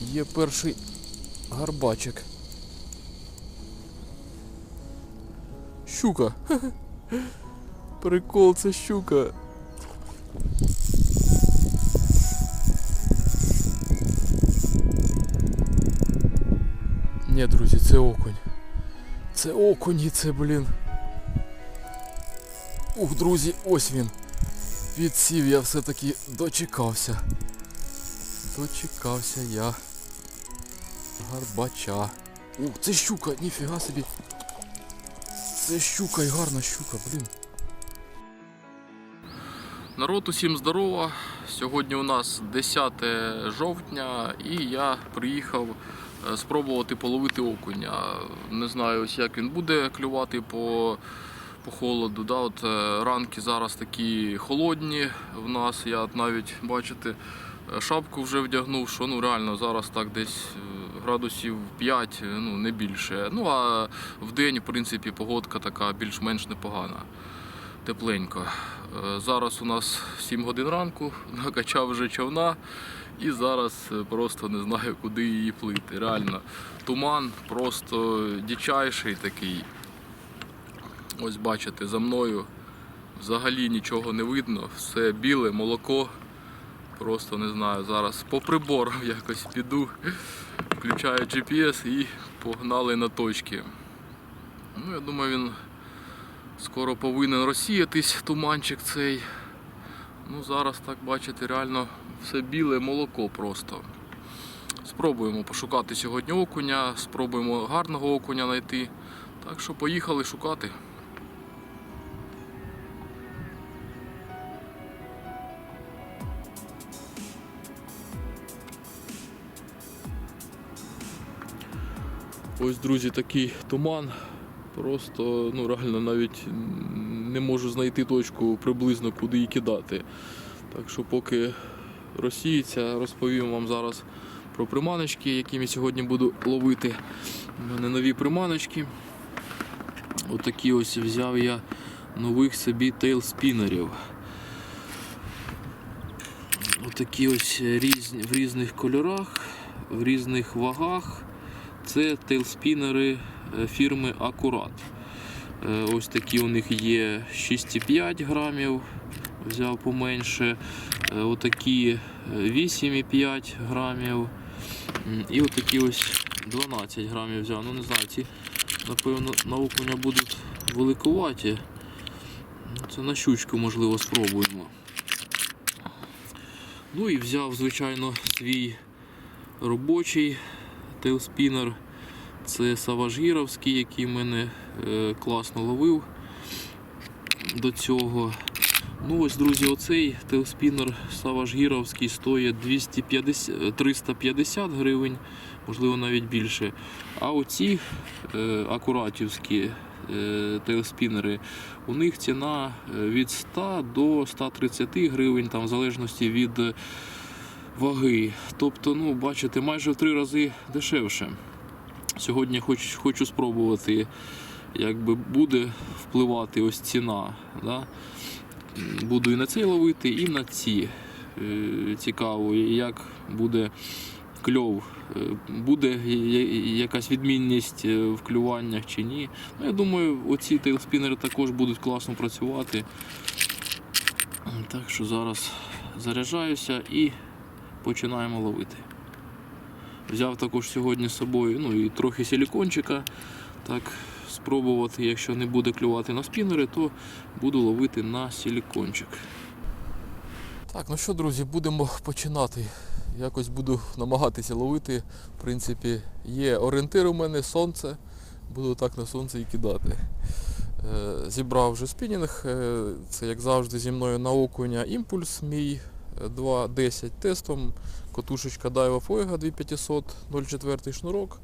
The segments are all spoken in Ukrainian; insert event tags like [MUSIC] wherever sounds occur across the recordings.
Є перший гарбачик. Щука. [LAUGHS] Прикол, це щука. Ні, друзі, це окунь. Це окунь і це, блін. Ух, друзі, ось він. Підсів я все-таки дочекався. Дочекався я. Гарбача. Ух, це щука, ніфіга собі. Це щука і гарна щука, блін. Народ, усім здорова. Сьогодні у нас 10 жовтня і я приїхав е, спробувати половити окуня. Не знаю, ось як він буде клювати по, по холоду. Да? От, е, ранки зараз такі холодні в нас. Я навіть бачите, е, шапку вже вдягнув, що ну реально зараз так десь градусів 5, е, ну не більше. Ну а в день, в принципі, погодка така більш-менш непогана. Тепленько. Е, Зараз у нас 7 годин ранку, [LAUGHS] накачав вже човна і зараз е, просто не знаю, куди її плити. Реально, туман просто дичайший такий. Ось бачите, за мною взагалі нічого не видно, все біле, молоко. Просто не знаю, зараз по приборам [LAUGHS] якось піду, включаю GPS і погнали на точки. Ну, я думаю, він скоро повинен розсіятись туманчик цей. Ну, зараз так бачите, реально все біле молоко просто. Спробуємо пошукати сьогодні окуня, спробуємо гарного окуня знайти. Так що поїхали шукати. Ось, друзі, такий туман. Просто ну, реально навіть не можу знайти точку приблизно, куди її кидати. Так що поки розсіється, розповім вам зараз про приманочки, якими сьогодні буду ловити. У мене нові приманочки. Отакі ось взяв я нових собі тейлспінерів. Отакі ось різні, в різних кольорах, в різних вагах. Це тейлспінери е, фірми Акурат. Е, Ось такі у них є 6,5 грамів, взяв поменше. Е, Отакі е, 8,5 грамів. І отакі ось 12 грамів взяв. Ну не знаю, ці напевно на окуня будуть великуваті. Це на щучку можливо спробуємо. Ну і взяв, звичайно, свій робочий тейлспінер. Це Саважгіровський, який мене е, класно ловив до цього. Ну ось, друзі, оцей тейлспінер Саважгіровський стоїть 250, е, 350 гривень, можливо навіть більше. А оці е, акуратівські е, тейлспінери, у них ціна е, від 100 до 130 гривень, там, в залежності від е, ваги. Тобто, ну, бачите, майже в три рази дешевше. Сьогодні хоч, хочу спробувати, як би буде впливати ось ціна. Да? Буду і на цей ловити, і на ці. Е, Цікаво, як буде кльов. Е, Буде якась відмінність е, в клюваннях чи ні. Ну, я думаю, оці тейлспінери також будуть класно працювати. Так що зараз заряджаюся і починаємо ловити. Взяв також сьогодні з собою ну, і трохи силікончика. Так, спробувати, якщо не буде клювати на спінери, то буду ловити на силікончик. Так, ну що, друзі, будемо починати. Якось буду намагатися ловити. В принципі, є орієнтир у мене сонце. Буду так на сонце і кидати. Е, Зібрав вже спінінг. Е, Це як завжди зі мною на окуня імпульс мій 2.10 тестом. Котушечка Daiwa Fuego 2500 0,4 шнурок.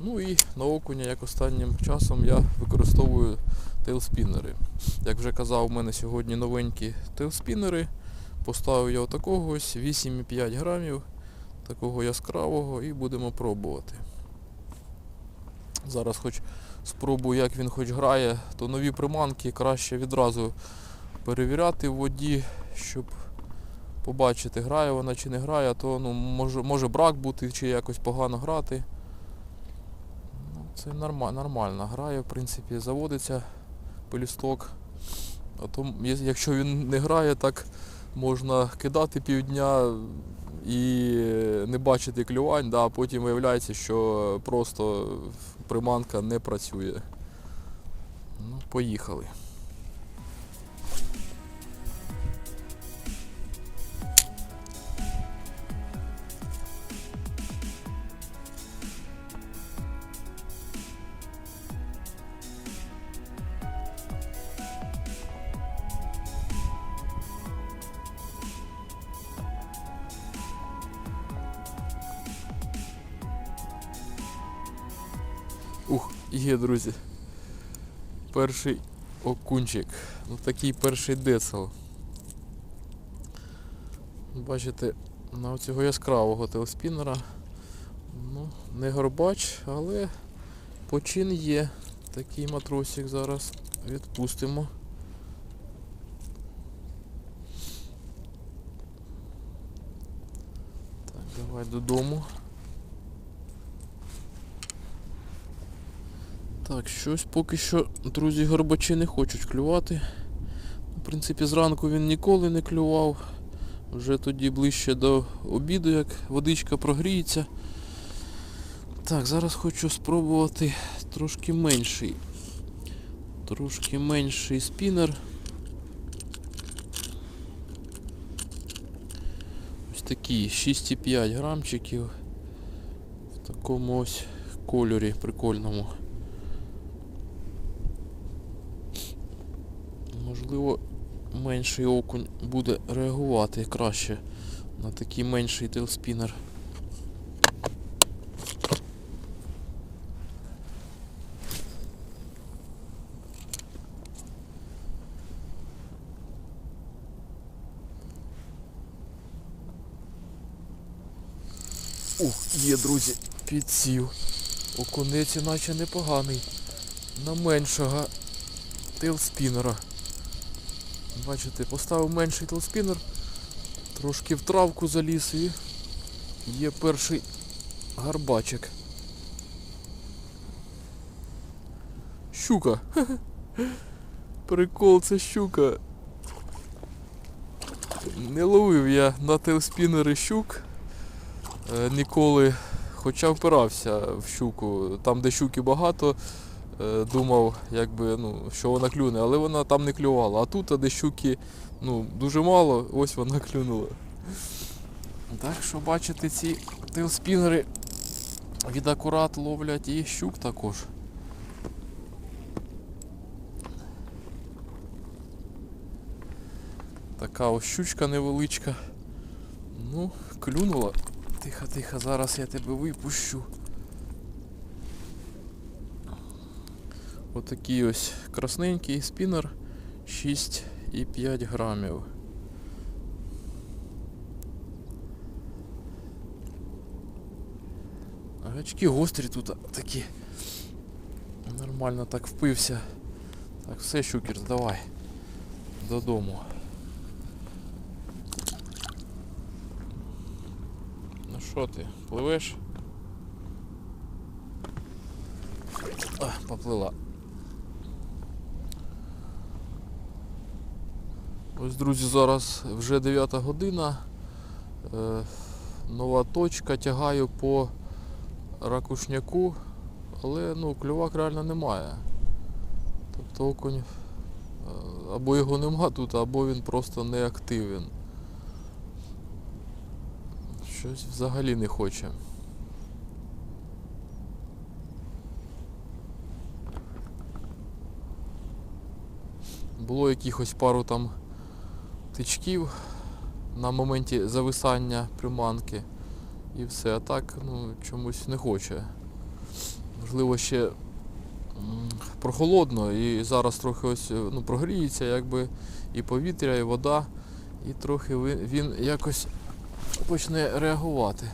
Ну і на окуня, як останнім часом, я використовую тейлспінери. Як вже казав, у мене сьогодні новенькі тейлспінери. Поставив я отакого ось 8,5 грамів, такого яскравого, і будемо пробувати. Зараз хоч спробую, як він хоч грає, то нові приманки краще відразу перевіряти в воді, щоб побачити, грає вона чи не грає, а то ну, може, може брак бути чи якось погано грати. Ну, це норма, нормально грає, в принципі, заводиться пелюсток. А то, якщо він не грає, так можна кидати півдня і не бачити клювань, да, а потім виявляється, що просто приманка не працює. Ну, поїхали. Друзі. Перший окунчик. Ну такий перший децл. Бачите, на цього яскравого телеспінера. Ну, не горбач, але почин є. Такий матросик зараз відпустимо. Так, давай додому. Так, щось поки що, друзі, горбачі не хочуть клювати. В принципі, зранку він ніколи не клював. Вже тоді ближче до обіду, як водичка прогріється. Так, зараз хочу спробувати трошки менший. Трошки менший спінер. Ось такий 6,5 грамчиків. В такому ось кольорі прикольному. Можливо, менший окунь буде реагувати краще на такий менший тейлспінер. Ух, є, друзі, підсів. Окунець іначе непоганий. На меншого тейлспінера. Бачите, поставив менший телспінер, трошки в травку заліз і є перший гарбачик. Щука. [LAUGHS] Прикол, це щука. Не ловив я на телспінери щук е, ніколи, хоча впирався в щуку. Там, де щуки багато, думав, якби, ну, що вона клюне, але вона там не клювала. А тут, а де щуки ну, дуже мало, ось вона клюнула. Так що бачите, ці тейлспінери від акурат ловлять і щук також. Така ось щучка невеличка. Ну, клюнула. Тихо, тихо, зараз я тебе випущу. Отакий ось красненький спінер 6,5 грамів. Гачки гострі тут такі. Нормально так впився. Так, все, щукер, давай. Додому. Ну що ти, пливеш? А, поплила. Ось, друзі, зараз вже 9 година. Е, нова точка, тягаю по ракушняку, але ну, клювак реально немає. Тобто окунь е, або його нема тут, або він просто не активен. Щось взагалі не хоче. Було якихось пару там тичків на моменті зависання приманки і все. А так ну, чомусь не хоче. Можливо, ще прохолодно і зараз трохи ось ну, прогріється якби і повітря, і вода, і трохи він якось почне реагувати.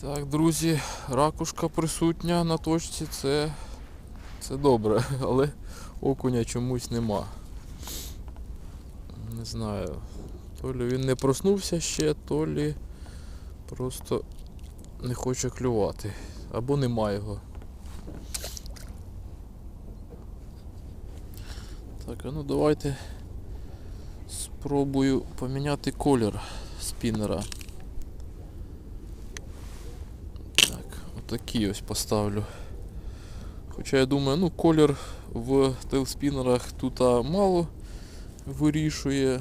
Так, друзі, ракушка присутня на точці, це, це добре, [LAUGHS] але окуня чомусь нема. Не знаю. То лі він не проснувся ще, то лі просто не хоче клювати. Або нема його. Так, а ну давайте спробую поміняти колір спіннера. Так, отакий ось поставлю. Хоча я думаю, ну колір в тейлспінерах тут мало вирішує.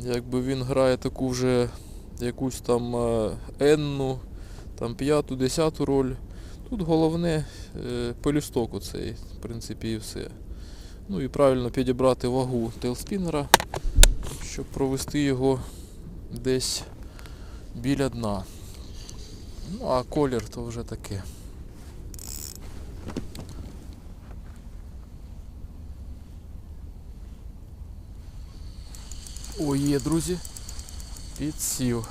Якби він грає таку вже якусь там енну, там п'яту, десяту роль. Тут головне е, пелюсток оцей, в принципі, і все. Ну і правильно підібрати вагу тейлспінера, щоб провести його десь біля дна. Ну а колір то вже таке. О, є, друзі. Підсів.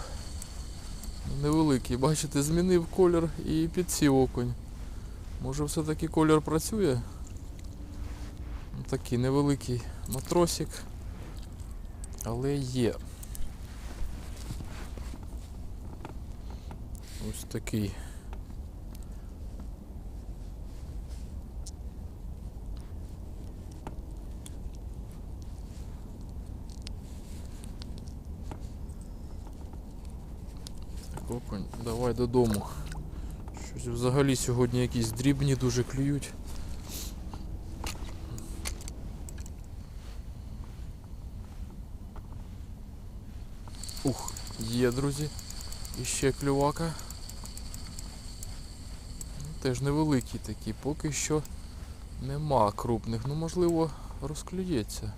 Невеликий, бачите, змінив колір і підсів окунь. Може все-таки колір працює? Такий невеликий матросик. Але є. Ось такий. Так, окунь, давай додому. Щось взагалі сьогодні якісь дрібні дуже клюють. Ух, є, друзі. І ще клювака. Теж невеликі такі, поки що нема крупних. Ну можливо розклюється.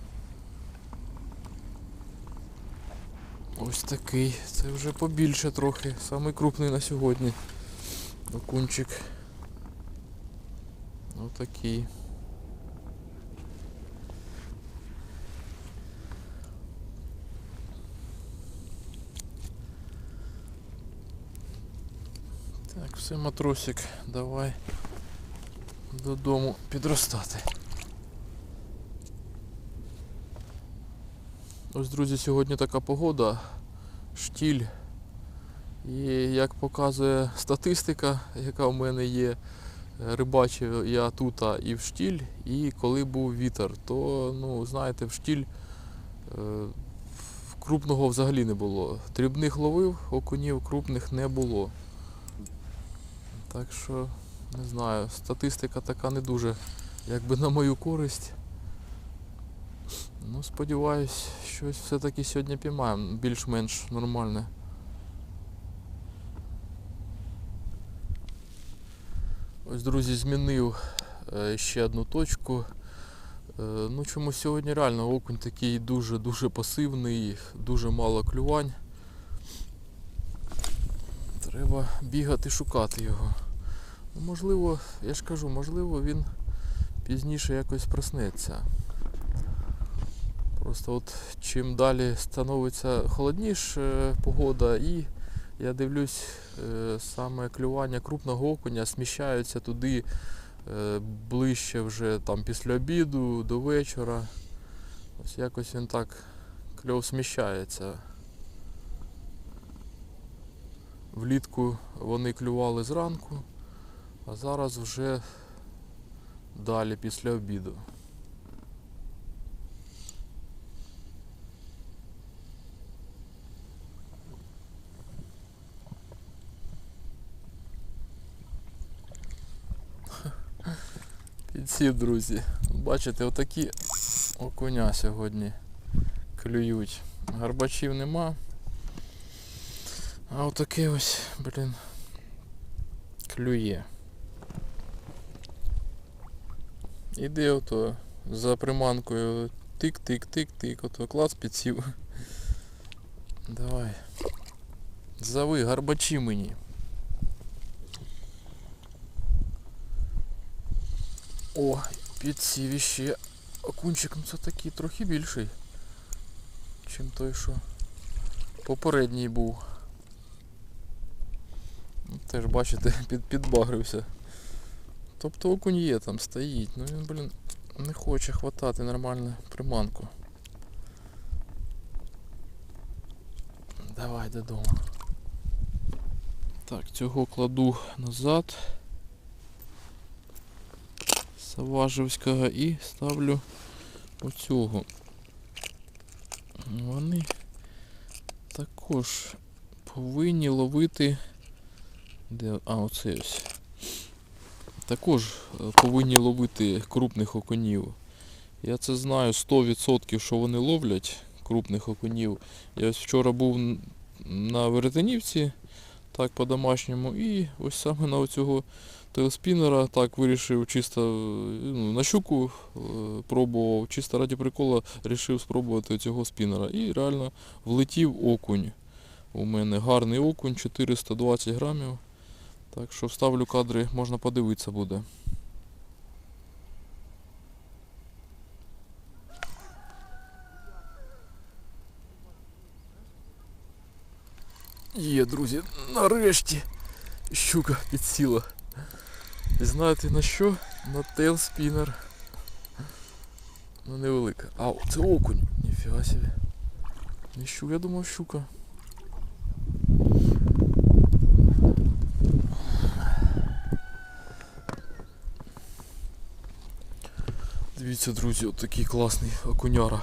Ось такий. Це вже побільше трохи. Самий крупний на сьогодні. Окунчик. Отакий. Так, все, матросик, давай додому підростати. Ось, друзі, сьогодні така погода, штіль. І як показує статистика, яка в мене є, е, рибачив я тут і в штіль, і коли був вітер, то, ну, знаєте, в штіль е, крупного взагалі не було. Дрібних ловив, окунів крупних не було. Так що, не знаю, статистика така не дуже якби на мою користь. Ну, сподіваюсь, щось все-таки сьогодні піймаємо більш-менш нормальне. Ось, друзі, змінив е, ще одну точку. Е, ну чомусь сьогодні реально окунь такий дуже-дуже пасивний, дуже мало клювань. Треба бігати, шукати його. Ну, можливо, я ж кажу, можливо він пізніше якось проснеться. Просто от чим далі становиться холодніше погода і я дивлюсь, е, саме клювання крупного окуня сміщаються туди е, ближче вже там після обіду до вечора. Ось якось він так кльов сміщається. Влітку вони клювали зранку, а зараз вже далі після обіду. Підсів, друзі. Бачите, отакі окуня сьогодні клюють. Гарбачів нема. А отаке ось, блін, клює. Іде ото за приманкою тик-тик-тик-тик, ото клас підсів. Давай. Зови, гарбачі мені. О, підсів іще. Окунчик, ну це такий трохи більший, чим той, що попередній був. Теж бачите, [LAUGHS] під, підбагрився. Тобто окунь є там, стоїть. Ну він, блін, не хоче хватати нормально приманку. Давай додому. Так, цього кладу назад. Саважівського і ставлю оцього. Вони також повинні ловити. Де. А, оце ось. Також е, повинні ловити крупних окунів. Я це знаю 100% що вони ловлять крупних окунів. Я ось вчора був на Веретенівці, так по-домашньому, і ось саме на оцього телеспінера так вирішив чисто е, ну, на щуку е, пробував, чисто раді прикола вирішив спробувати цього спінера. І реально влетів окунь. У мене гарний окунь, 420 грамів. Так що вставлю кадри, можна подивитися буде. Є, друзі, нарешті щука підсіла. І знаєте на що? На тейлспінер. Ну невелика. А, це окунь. Ніфіга собі. Не щука, я думав щука. Дивіться, друзі, от такий класний окуняра.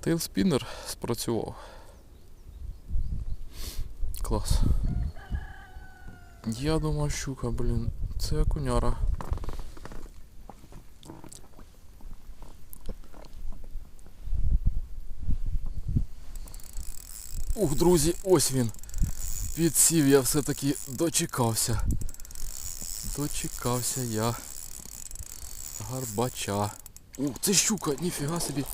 Тейлспінер спрацював. Клас. Я думав щука, блін. Це окуняра. Ух, друзі, ось він. Підсів, я все-таки дочекався. Дочекався я. Гарбача. Ух, це щука, ніфіга собі.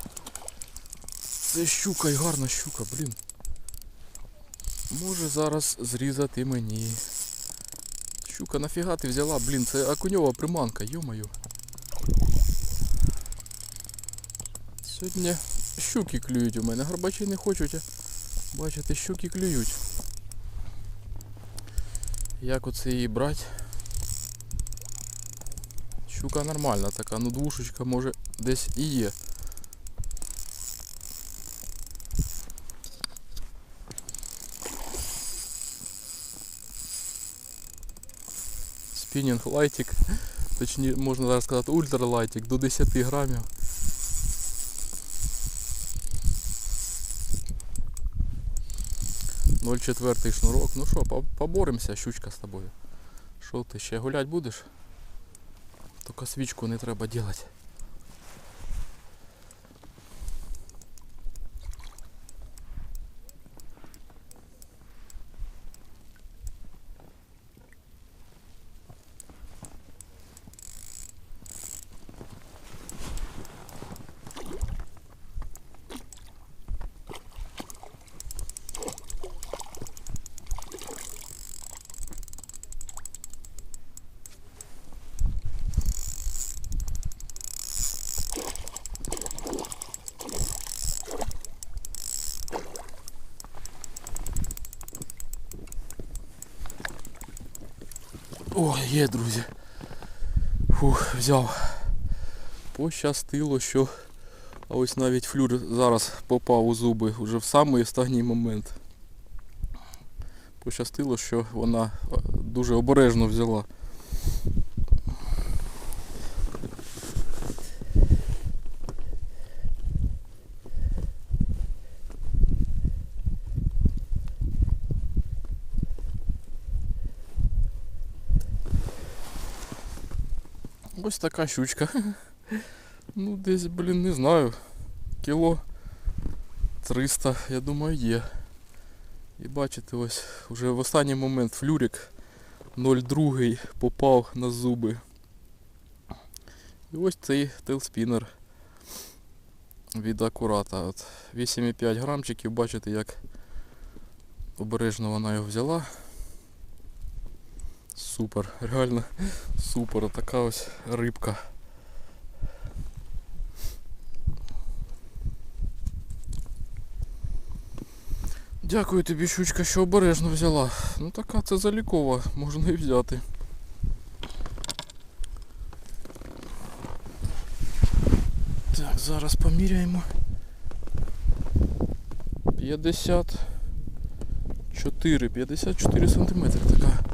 Це щука і гарна щука, блін. Може зараз зрізати мені. Щука, нафіга ти взяла, блін, це окуньова приманка, йомаю. Сьогодні щуки клюють у мене, гарбачі не хочуть, бачите, щуки клюють. Як оце її брати? Щука нормальна така, ну двушечка може десь і є. Спінінг лайтик, точніше можна зараз сказати ультралайтик до 10 грамів. Ноль четвертий шнурок. Ну що, поборемося, щучка з тобою. Що ти ще гулять будеш? Тільки свічку не треба робити. О, є, друзі. Фух, взяв. Пощастило, що а ось навіть флюр зараз попав у зуби вже в самий останній момент. Пощастило, що вона е, дуже обережно взяла. Ось така щучка. [LAUGHS] Ну десь, блін, не знаю. Кіло 300, я думаю, є. І бачите, ось вже в останній момент флюрик 0,2 попав на зуби. І ось цей тейлспінер від акурата. От 8,5 грамчиків, бачите, як обережно вона його взяла. Супер, реально супер, така ось рибка. Дякую тобі, щучка, що обережно взяла. Ну така це залікова, можна і взяти. Так, зараз поміряємо. 54, 54 сантиметри така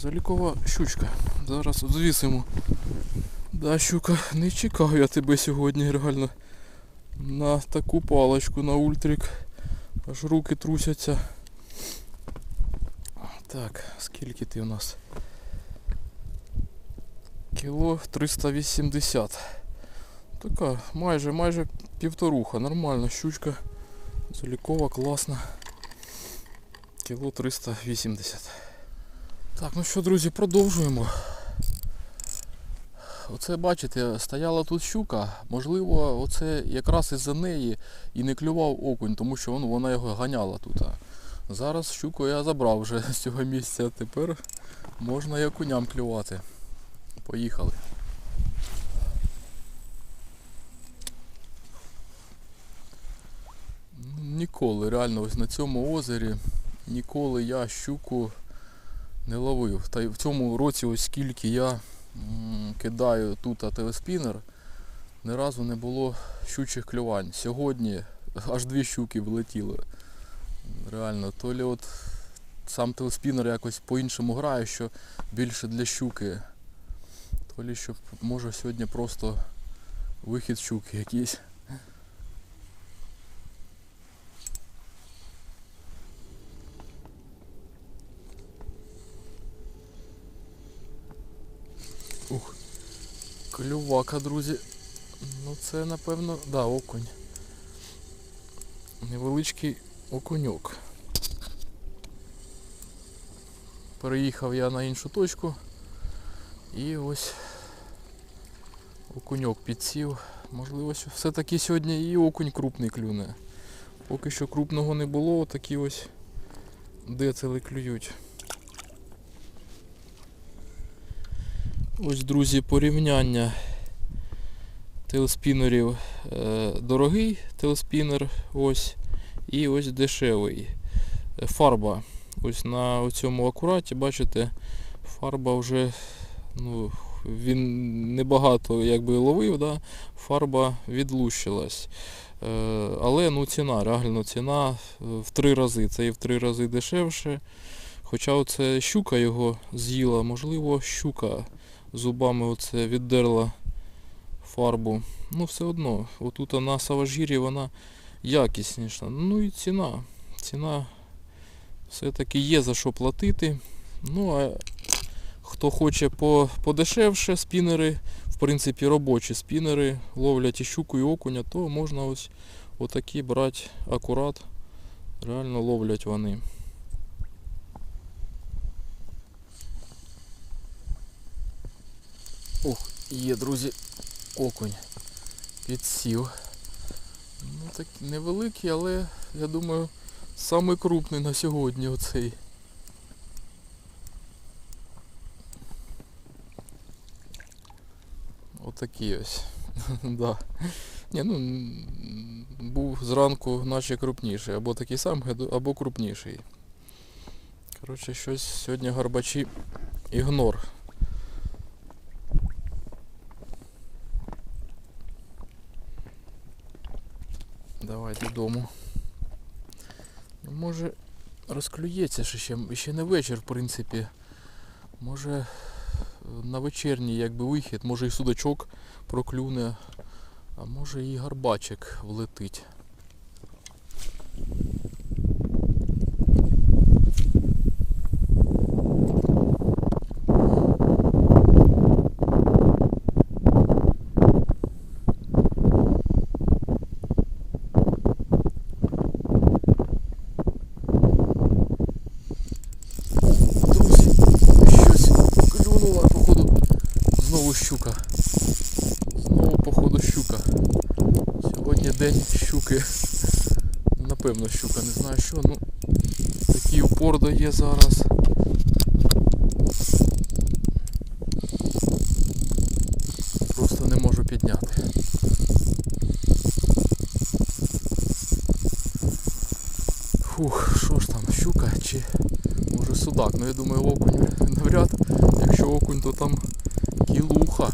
залікова щучка. Зараз звісимо. Да, щука, не чекав я тебе сьогодні реально на таку паличку, на ультрик. Аж руки трусяться. Так, скільки ти у нас? Кіло 380. Така, майже, майже півторуха. Нормальна щучка. Залікова, класна. Кіло 380. Так, ну що, друзі, продовжуємо. Оце бачите, стояла тут щука, можливо, оце якраз із-за неї і не клював окунь, тому що ну, вона його ганяла тут. Зараз щуку я забрав вже з цього місця, тепер можна і окуням клювати. Поїхали. Ніколи, реально, ось на цьому озері ніколи я щуку не ловив. Та й в цьому році ось скільки я кидаю тут телеспінер, ні разу не було щучих клювань. Сьогодні аж дві щуки влетіли. Реально, то лі от сам телеспінер якось по-іншому грає, що більше для щуки. То лі що може сьогодні просто вихід щуки якийсь. Клювака, друзі. Ну це напевно, да, окунь. Невеличкий окуньок. Переїхав я на іншу точку і ось окуньок підсів. Можливо, все-таки сьогодні і окунь крупний клюне. Поки що крупного не було, такі ось децели клюють. Ось, друзі, порівняння телеспінерів. Е, Дорогий телеспінер ось і ось дешевий. Е, Фарба. Ось на цьому акураті, бачите, фарба вже ну, він небагато якби ловив, да? фарба відлущилась. Е, Але ну, ціна, реально ціна в три рази. Це і в три рази дешевше. Хоча оце щука його з'їла, можливо, щука зубами оце віддерла фарбу. Ну все одно, отут на саважірі вона якісніша. Ну і ціна. Ціна все-таки є за що платити. Ну а хто хоче подешевше спінери, в принципі робочі спінери, ловлять і щуку, і окуня, то можна ось отакі брати акурат. Реально ловлять вони. Ох, є, друзі, окунь. Підсів. Ну так невеликий, але я думаю, самий крупний на сьогодні оцей. Отакий ось. [LAUGHS] да. Ні, ну був зранку наче крупніший, або такий самий, або крупніший. Коротше, щось сьогодні гарбачі ігнор. Давай додому. Ну, може розклюється що ще, ще не вечір, в принципі. Може на вечірній якби вихід, може і судачок проклюне, а може і гарбачик влетить. Друзі, щось клюнула, походу, знову щука. Знову, походу, щука. Сьогодні день щуки. Напевно, щука, не знаю що, ну такий упор дає зараз. Просто не можу підняти. Фух, що ж там, щука чи може судак. Ну я думаю окунь навряд. Якщо окунь, то там кілуха.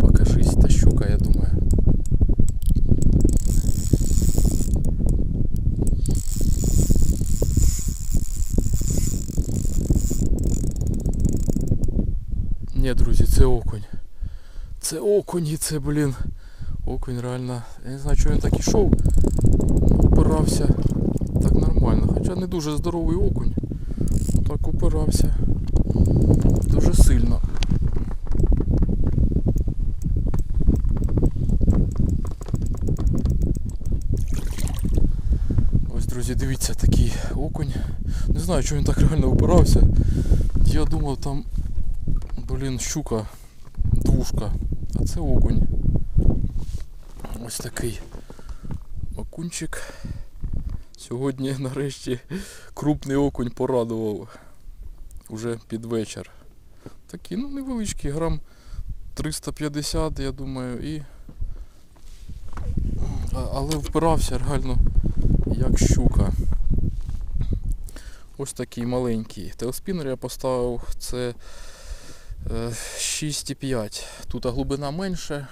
Покажись, та щука, я думаю. Ні, друзі, це окунь. Це окунь і це, блін. Окунь реально. Я не знаю, чого він так ішов. Упирався так нормально. Хоча не дуже здоровий окунь. Ну, Так упирався. Дуже сильно. Ось, друзі, дивіться, такий окунь. Не знаю, чого він так реально упирався. Я думав там, блін, щука, двушка, а це окунь. Ось такий окунчик. Сьогодні нарешті крупний окунь порадував. Уже під вечір. Такий, ну невеличкий, грам 350, я думаю, і. Але впирався реально як щука. Ось такий маленький. Телспінер я поставив це 6,5. Тут глибина менше,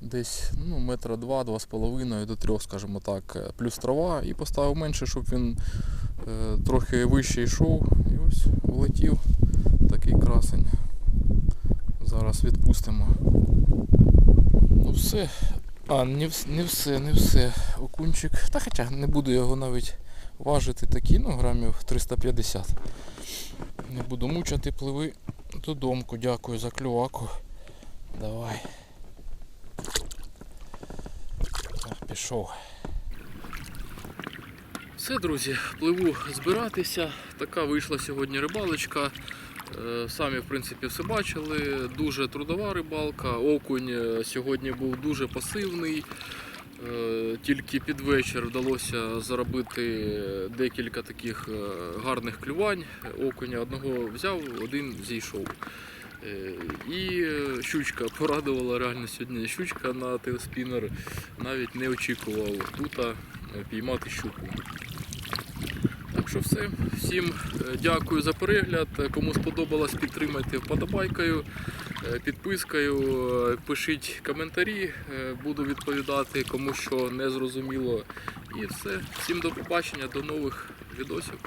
десь ну, метра два, два з половиною до трьох, скажімо так, е, плюс трава. І поставив менше, щоб він е, трохи вище йшов. І ось влетів такий красень. Зараз відпустимо. Ну все. А, не, не все, не все. Окунчик. Та хоча не буду його навіть важити такі, ну грамів 350. Не буду мучати, пливи додому. Дякую за клюваку. Давай. Пішов. Все, друзі, пливу збиратися. Така вийшла сьогодні рибалочка. Е, Самі, в принципі, все бачили. Дуже трудова рибалка. Окунь е, сьогодні був дуже пасивний. Е, Тільки під вечір вдалося заробити декілька таких е, гарних клювань. Окуня одного взяв, один зійшов. Е, І щучка порадувала реально сьогодні. Щучка на телеспінер навіть не очікував тут піймати щуку. Так що все. Всім е, дякую за перегляд. Е, Кому сподобалось, підтримайте вподобайкою, е, підпискою, пишіть коментарі, буду відповідати, кому що не зрозуміло. І все. Всім до побачення, до нових відосів.